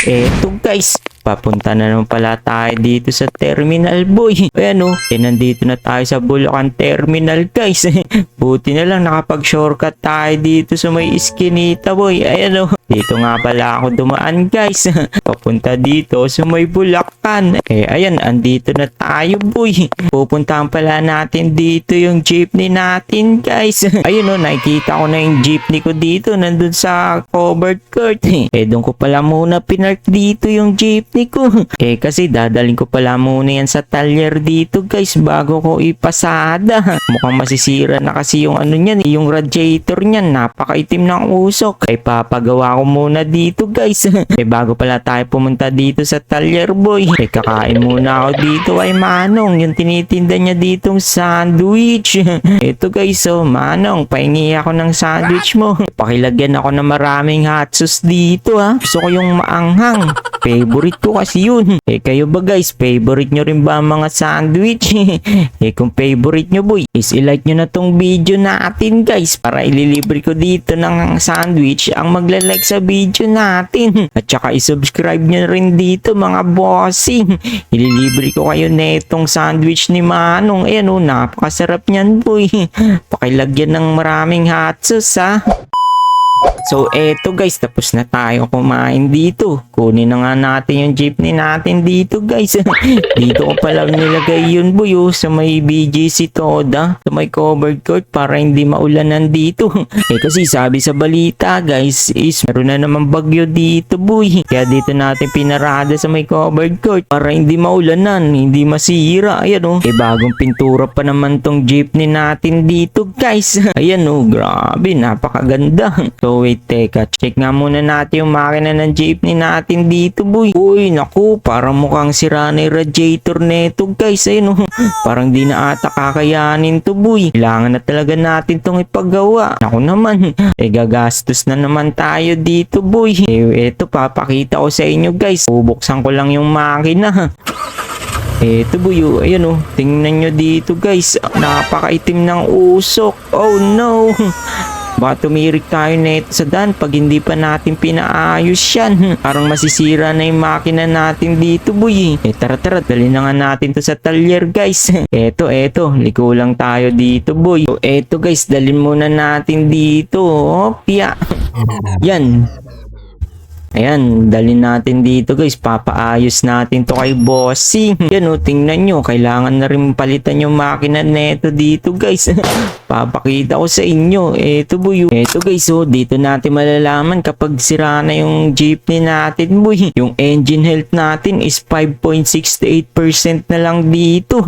Eto guys, papunta na naman pala tayo dito sa terminal boy. Ayan o, eh nandito na tayo sa Bulacan Terminal guys. Buti na lang nakapag-shortcut tayo dito sa may iskinita boy. Ayan o, dito nga pala ako dumaan guys. Papunta dito sa may Bulacan. Eh ayan, andito na tayo boy. Pupuntahan pala natin dito yung jeepney natin guys. Ayun o, nakikita ko na yung jeepney ko dito. Nandun sa covered court. Eh doon ko pala muna pinark dito yung jeepney ko. Eh kasi dadaling ko pala muna yan sa talyer dito guys bago ko ipasada. Mukhang masisira na kasi yung ano niyan, yung radiator niyan. Napakaitim ng usok. Eh papagawa muna dito guys. eh bago pala tayo pumunta dito sa talyer boy. Eh kakain muna ako dito ay Manong. Yung tinitinda niya ditong sandwich. Ito guys oh Manong, pahingi ako ng sandwich mo. Pakilagyan ako ng maraming hot sauce dito ha. Gusto ko yung maanghang. Favorite ko kasi yun. Eh kayo ba guys, favorite nyo rin ba ang mga sandwich? eh kung favorite nyo boy, is ilike nyo na tong video natin guys para ililibre ko dito ng sandwich ang magla-like sa video natin. At saka isubscribe nyo rin dito mga bossing. Ililibre ko kayo netong sandwich ni Manong. Ayan o, napakasarap niyan boy. Pakilagyan ng maraming hot sauce ha. So eto guys, tapos na tayo kumain dito. Kunin na nga natin yung jeepney natin dito guys. dito ko pala nilagay yun boy oh, sa may BGC Toda, sa may covered court para hindi maulanan dito. eh kasi sabi sa balita guys is meron na naman bagyo dito boy. Kaya dito natin pinarada sa may covered court para hindi maulanan, hindi masira. Ayan oh, eh bagong pintura pa naman tong jeepney natin dito guys. Ayan oh, grabe, napakaganda. So wait, teka. Check nga muna natin yung makina ng jeepney natin dito, boy. Uy, naku, parang mukhang sira na yung radiator neto, guys. Ayun, oh. Parang di na ata kakayanin to, boy. Kailangan na talaga natin tong ipagawa. Naku naman, eh gagastos na naman tayo dito, boy. Eh, eto, papakita ko sa inyo, guys. Bubuksan ko lang yung makina. Eto buyo, ayun oh, tingnan nyo dito guys, napakaitim ng usok. Oh no! Baka tumirik tayo net sa daan pag hindi pa natin pinaayos yan. Parang masisira na yung makina natin dito boy. Eh tara tara, dali na nga natin to sa talyer guys. eto eto, liko lang tayo dito boy. So, eto guys, dalhin muna natin dito. Opya. Yan, Ayan, dalhin natin dito guys. Papaayos natin to kay bossing. Yan o, tingnan nyo. Kailangan na rin palitan yung makina neto dito guys. Papakita ko sa inyo. Eto boy. Eto guys, oh, dito natin malalaman kapag sira na yung jeepney natin boy. Yung engine health natin is 5.68% na lang dito.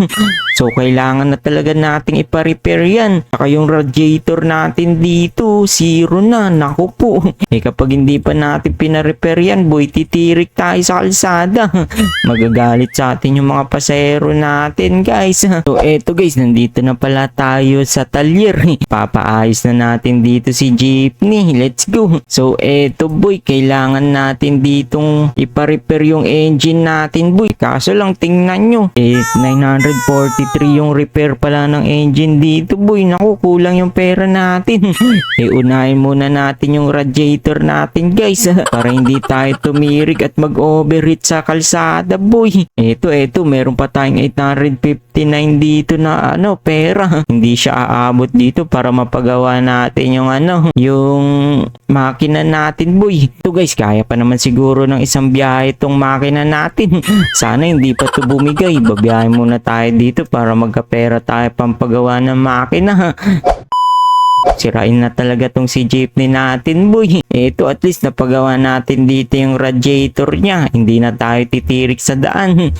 So, kailangan na talaga nating ipa-repair yan. Saka yung radiator natin dito, zero na. Naku po. Eh, kapag hindi pa natin pina-repair yan, boy, titirik tayo sa kalsada. Magagalit sa atin yung mga pasahero natin, guys. So, eto guys, nandito na pala tayo sa talyer. Papaayos na natin dito si jeepney. Let's go. So, eto boy, kailangan natin ditong ipa-repair yung engine natin, boy. Kaso lang, tingnan nyo. Eh, 943 yung repair pala ng engine dito, boy. Naku, kulang yung pera natin. eh, unahin muna natin yung radiator natin, guys. Para hindi tayo tumirik at mag-overheat sa kalsada, boy. Eto, eto, meron pa tayong 859 dito na ano, pera. Hindi siya aabot dito para mapagawa natin yung ano, yung makina natin, boy. Ito guys, kaya pa naman siguro ng isang biyahe itong makina natin. Sana hindi pa to bumigay. Babiyahe muna tayo dito para magkapera tayo pampagawa ng makina. Sirain na talaga tong si jeepney natin, boy. Ito at least napagawa natin dito yung radiator niya. Hindi na tayo titirik sa daan.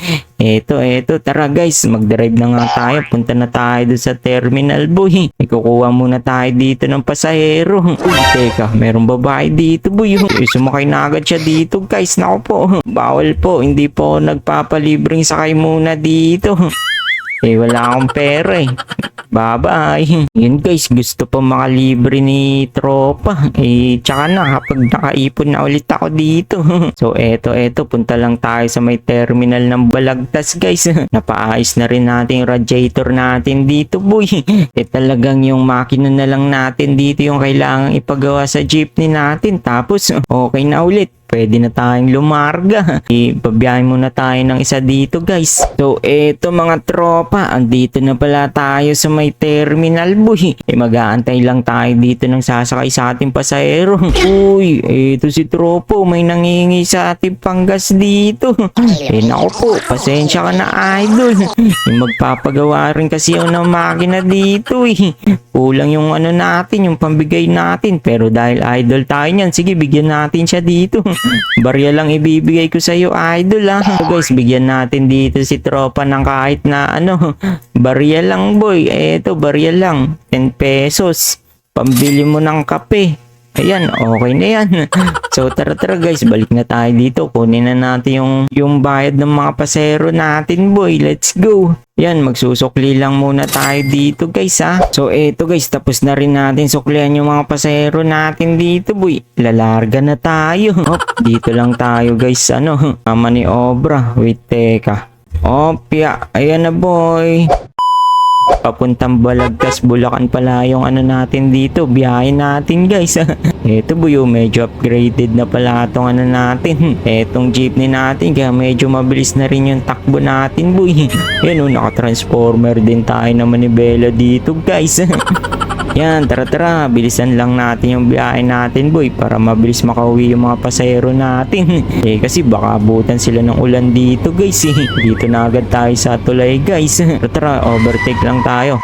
Eto, eto. Tara guys, mag-drive na nga tayo. Punta na tayo doon sa terminal, boy. May kukuha muna tayo dito ng pasahero. Uy, teka, merong babae dito, boy. Sumakay na agad siya dito, guys. Nako po. Bawal po. Hindi po nagpapalibreng sakay muna dito. Eh, wala akong pera eh. Bye-bye. Yun guys, gusto pa makalibre ni tropa. Eh, tsaka na kapag nakaipon na ulit ako dito. so, eto, eto, punta lang tayo sa may terminal ng Balagtas guys. Napaayos na rin natin yung radiator natin dito boy. eh, talagang yung makina na lang natin dito yung kailangang ipagawa sa jeepney natin. Tapos, okay na ulit pwede na tayong lumarga. Ipabiyahin muna tayo ng isa dito guys. So eto mga tropa, andito na pala tayo sa may terminal boy. Eh mag-aantay lang tayo dito ng sasakay sa ating pasahero. Uy, eto si tropo, may nangingi sa ating panggas dito. Eh naku po, pasensya ka na idol. Eh, magpapagawa rin kasi yung ng makina dito eh. Kulang yung ano natin, yung pambigay natin. Pero dahil idol tayo niyan, sige bigyan natin siya dito. Barya lang ibibigay ko sa iyo idol ah. So guys, bigyan natin dito si tropa ng kahit na ano. Barya lang boy. Eto, barya lang. 10 pesos. Pambili mo ng kape. Ayan, okay na yan. So tara tara guys, balik na tayo dito. Kunin na natin yung, yung bayad ng mga pasero natin boy. Let's go. Yan, magsusukli lang muna tayo dito guys ha. So eto guys, tapos na rin natin suklihan yung mga pasahero natin dito boy. Lalarga na tayo. Hop, dito lang tayo guys. Ano, mama ni Obra. Wait, teka. Opya, ayan na boy. Papuntang Balagtas, Bulacan pala yung ano natin dito. Biyahe natin guys. Ito buyo, medyo upgraded na pala itong ano natin. Etong jeepney natin, kaya medyo mabilis na rin yung takbo natin boy. Yan o, naka-transformer din tayo na manibela dito guys. Yan, tara tara, bilisan lang natin yung biyahe natin boy para mabilis makauwi yung mga pasahero natin. eh kasi baka abutan sila ng ulan dito guys eh. Dito na agad tayo sa tulay guys. Tara tara, overtake lang tayo.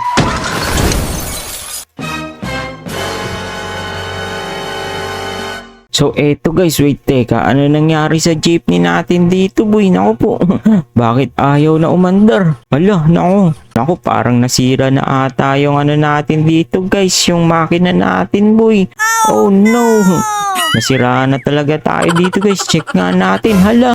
So eto guys, wait teka, ano nangyari sa jeepney natin dito boy? Naku po, bakit ayaw na umandar? Ala, naku, naku parang nasira na ata yung ano natin dito guys, yung makina natin boy. Oh no, nasira na talaga tayo dito guys, check nga natin, hala.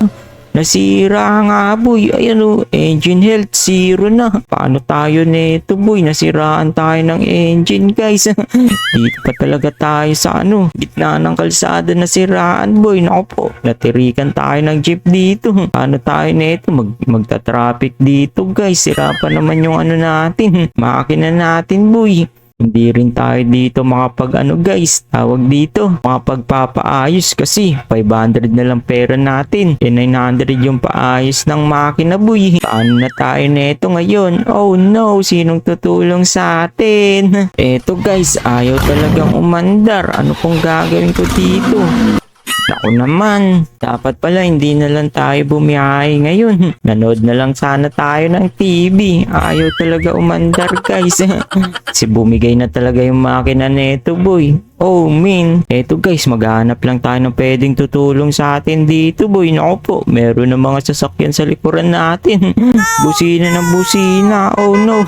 Nasira nga boy, ayan o, engine health zero na. Paano tayo neto boy, nasiraan tayo ng engine guys. Dito pa talaga tayo sa ano, gitna ng kalsada nasiraan boy. Naku po, natirikan tayo ng jeep dito. Paano tayo neto, mag, magta-traffic dito guys. Sira pa naman yung ano natin, makina natin boy. Hindi rin tayo dito makapag ano guys, tawag dito, makapagpapaayos kasi 500 na lang pera natin. E 900 yung paayos ng makina boy. Paano na tayo neto ngayon? Oh no, sinong tutulong sa atin? Eto guys, ayaw talagang umandar. Ano pong gagawin ko dito? Ako naman, dapat pala hindi na lang tayo bumiyahe ngayon. Nanood na lang sana tayo ng TV. Ayaw talaga umandar guys. si bumigay na talaga yung makina neto boy. Oh min, eto guys, maghanap lang tayo ng pwedeng tutulong sa atin dito boy. Naku po, meron na mga sasakyan sa likuran natin. busina ng busina, oh no.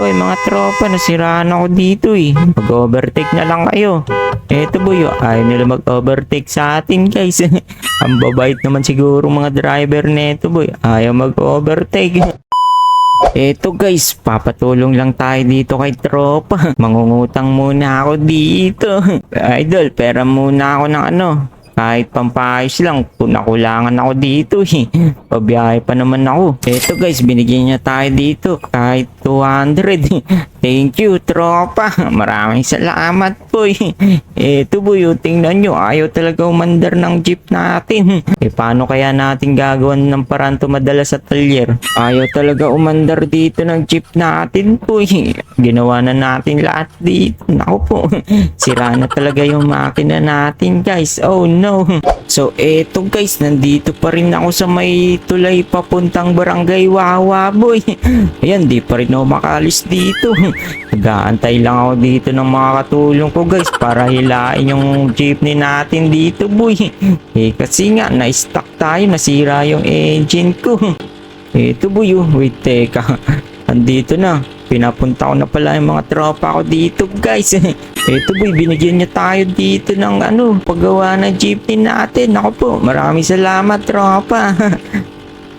Oy mga tropa, nasiraan ako dito eh. Mag-overtake na lang kayo. Eto boy, oh, ayaw nila mag-overtake sa atin guys. Ang babait naman siguro mga driver neto boy. Ayaw mag-overtake. Eto guys, papatulong lang tayo dito kay tropa. Mangungutang muna ako dito. Idol, pera muna ako ng ano. Kahit pampayos lang, nakulangan ako dito eh. Pabiyahe pa naman ako. Eto guys, binigyan niya tayo dito. Kahit 200. Thank you, tropa. Maraming salamat boy. Eto boy, oh, tingnan nyo. Ayaw talaga umandar ng jeep natin. Eh paano kaya natin gagawin ng paraan tumadala sa talyer? Ayaw talaga umandar dito ng jeep natin boy. Ginawa na natin lahat dito. Naku po. Sira na talaga yung makina natin guys. Oh no. So eto guys, nandito pa rin ako sa may tulay papuntang barangay Wawa boy. Ayan, di pa rin ako makalis dito. Nag-aantay lang ako dito ng mga katulong ko guys para hilain yung jeepney natin dito boy. Eh kasi nga, na-stuck tayo, nasira yung engine ko. Eto boy, oh. wait teka. Andito na. Pinapunta ko na pala yung mga tropa ko dito guys. Eto boy, binigyan niya tayo dito ng ano, paggawa ng jeepney natin. Ako po, maraming salamat tropa.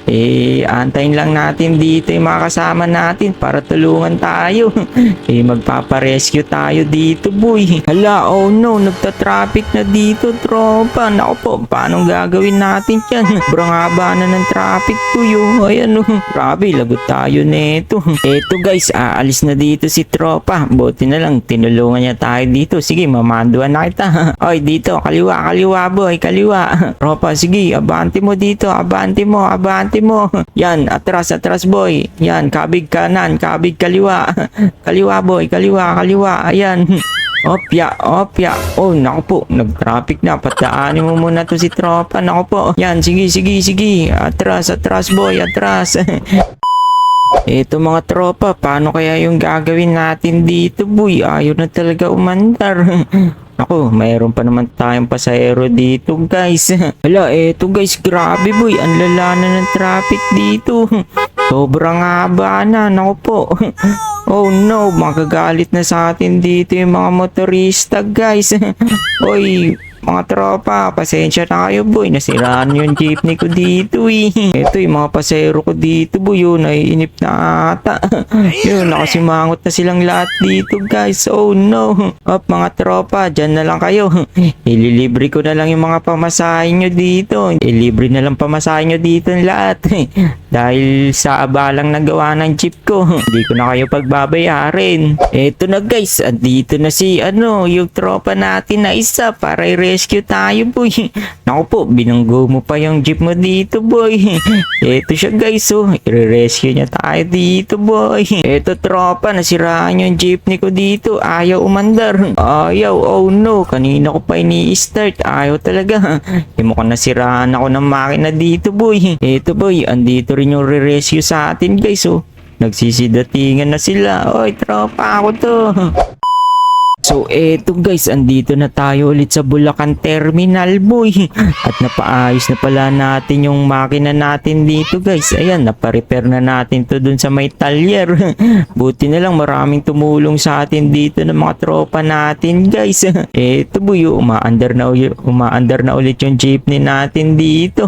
Eh, antayin lang natin dito yung mga kasama natin para tulungan tayo. eh, magpaparescue tayo dito, boy. Hala, oh no, nagta-traffic na dito, tropa. Naku po, paano gagawin natin yan? Haba na ng traffic, boy. Oh. Ayan, oh. Grabe, lagot tayo neto. Eto guys, aalis na dito si tropa. Buti na lang, tinulungan niya tayo dito. Sige, mamanduan na kita. Oy, dito, kaliwa, kaliwa, boy, kaliwa. Tropa, sige, abante mo dito, abante mo, abante mo. Yan, atras, atras, boy. Yan, kabig kanan, kabig kaliwa. Kaliwa, boy, kaliwa, kaliwa. Ayan. Opya, opya. Oh, naku po, nag-traffic na. Pataanin mo muna to si tropa. Naku po. Yan, sige, sige, sige. Atras, atras, boy, atras. Ito mga tropa, paano kaya yung gagawin natin dito, boy? Ayaw na talaga umandar. Ako, mayroon pa naman tayong pasahero dito, guys. Hala, eto guys, grabe boy. Ang lala na ng traffic dito. Sobrang haba na, naku po. Oh no, magagalit na sa atin dito yung mga motorista, guys. Oy, mga tropa, pasensya na kayo boy, nasiraan yung jeepney ko dito eh. Ito yung mga pasero ko dito boy, yun, naiinip na ata. yun, nakasimangot na silang lahat dito guys, oh no. Op, mga tropa, dyan na lang kayo. Ililibre ko na lang yung mga pamasahin nyo dito. Ilibre na lang pamasahin nyo dito lahat. Dahil sa abalang nagawa ng jeep ko, hindi ko na kayo pagbabayarin. Eto na guys, andito na si ano, yung tropa natin na isa para i-rescue tayo boy. Naku po, binanggo mo pa yung jeep mo dito boy. Eto siya guys, oh, i-rescue niya tayo dito boy. Eto tropa, nasiraan yung jeepney ko dito. Ayaw umandar. Ayaw, oh no, kanina ko pa ini-start. Ayaw talaga. Hindi mo ka nasiraan ako ng makina dito boy. Eto boy, andito rin yung re-rescue sa atin guys oh. Nagsisidatingan na sila. Oy, tropa ako to. So eto guys, andito na tayo ulit sa Bulacan Terminal boy. At napaayos na pala natin yung makina natin dito guys. Ayan, naparepair na natin to dun sa may talyer. Buti na lang maraming tumulong sa atin dito ng mga tropa natin guys. Eto boy, oh, umaandar na, umaandar na ulit yung jeepney natin dito.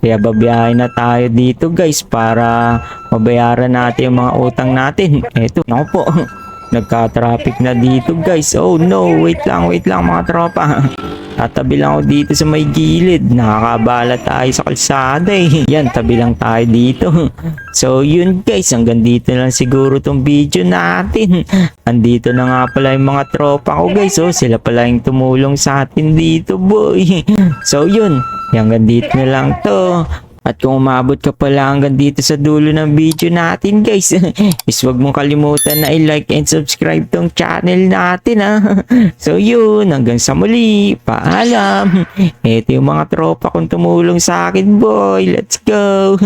Kaya babiyahin na tayo dito guys para mabayaran natin yung mga utang natin. Eto, naku po. Nagka-traffic na dito guys. Oh no, wait lang, wait lang mga tropa. Tatabi lang ako dito sa may gilid. Nakakabala tayo sa kalsada eh. Yan, tabi lang tayo dito. So yun guys, hanggang dito lang siguro tong video natin. Andito na nga pala yung mga tropa ko guys. Oh, sila pala yung tumulong sa atin dito boy. So yun, hanggang dito na lang to. At kung umabot ka pala hanggang dito sa dulo ng video natin guys, is wag mong kalimutan na i-like and subscribe tong channel natin ha. So yun, hanggang sa muli, paalam. Ito yung mga tropa kong tumulong sa akin boy, let's go.